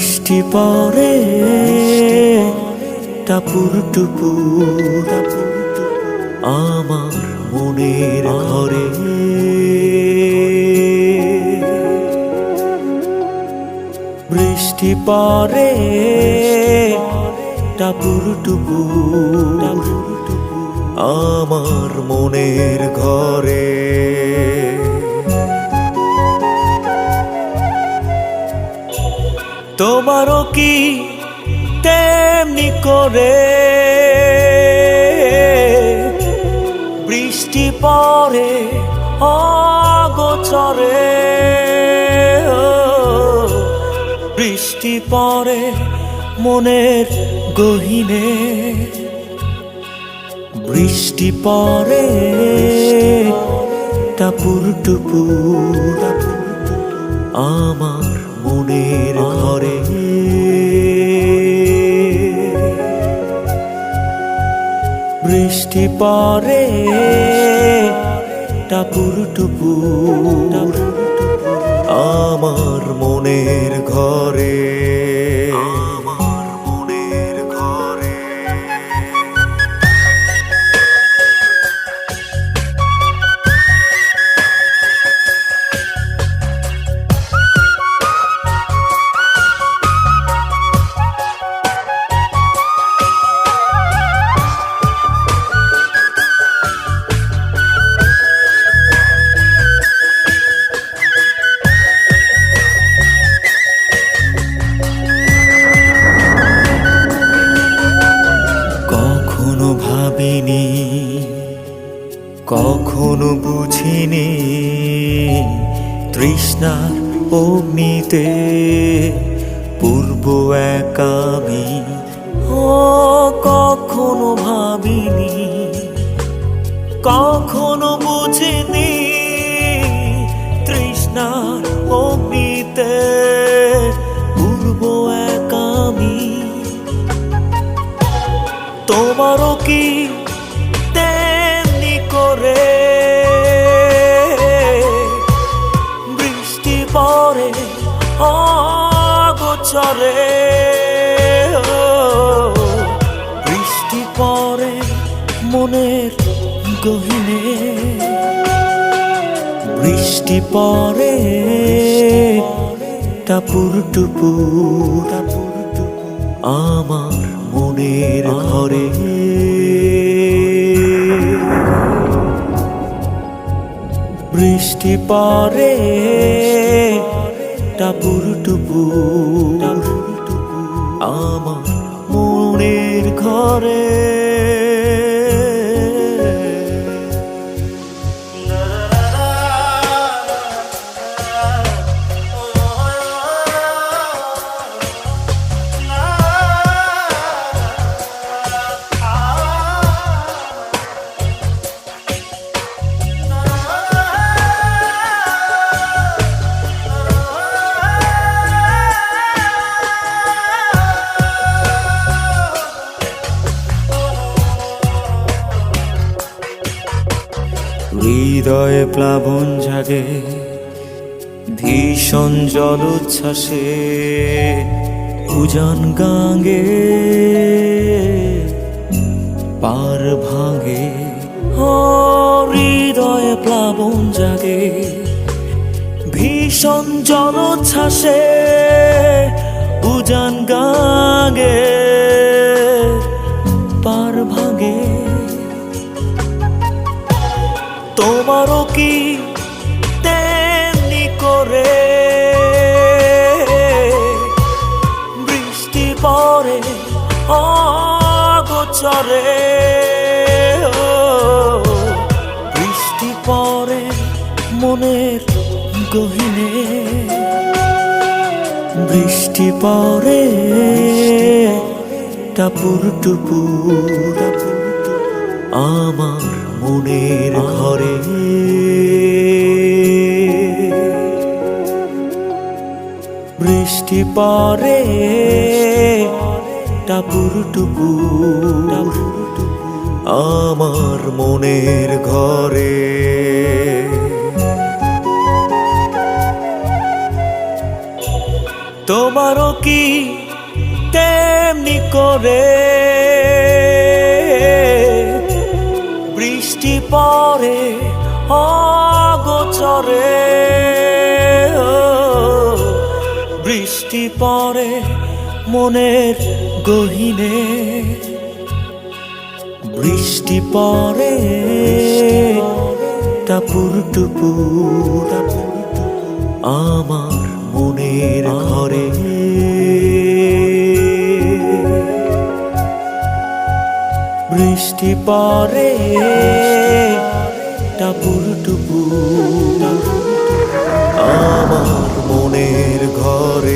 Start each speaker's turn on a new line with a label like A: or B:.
A: বৃষ্টি পরে টাপুর টুপুর আমার মনের ঘরে। বৃষ্টি পরে টাপুর টুপুর আমার মনের ঘরে। তোমারও কি তেমনি করে? বৃষ্টি পরে অগোচরে। বৃষ্টি পরে মনের গহিনে। বৃষ্টি পরে টাপুর টুপুর, আমার মনের ঘরে। বৃষ্টি পরে টাপুর টুপুর। আমার মনের ঘরে। কখনো বুঝিনি। তৃষ্ণার অগ্নিতে পূর্ব একামি ও, কখনো ভাবিনি, কখনো বুঝিনি। তৃষ্ণার অগ্নিতে পূর্ব একামি তোমারও কি ও, বৃষ্টি পরে মনের গহিনে। বৃষ্টি পরে টাপুর টুপুর আমার মনের ঘরে। বৃষ্টি পরে টাপুর টুপুর আমার মনের ঘরে। হৃদয়ে প্লাবন জাগে, ভীষণ জলোচ্ছ্বাসে উজান গাঙ্গে, পার ভাঙে। হৃদয়ে প্লাবন জাগে, ভীষণ জলোচ্ছ্বাসে উজান গাঙ্গে। তোমারও কি তেমনি করে বৃষ্টি পরে অগোচরে। বৃষ্টি পরে মনের গহিনে। বৃষ্টি পরে টাপুর টুপুর, আমার মনের ঘরে। বৃষ্টি পরে টাপুর টুপুর আমার মনের ঘরে। তোমারও কি তেমনি করে বৃষ্টি পরে অগোচরে। বৃষ্টি পরে মনের গহিনে। বৃষ্টি পরে টাপুর টুপুর আমার মনের ঘরে। বৃষ্টি পরে টাপুর টুপুর আমার মনের ঘরে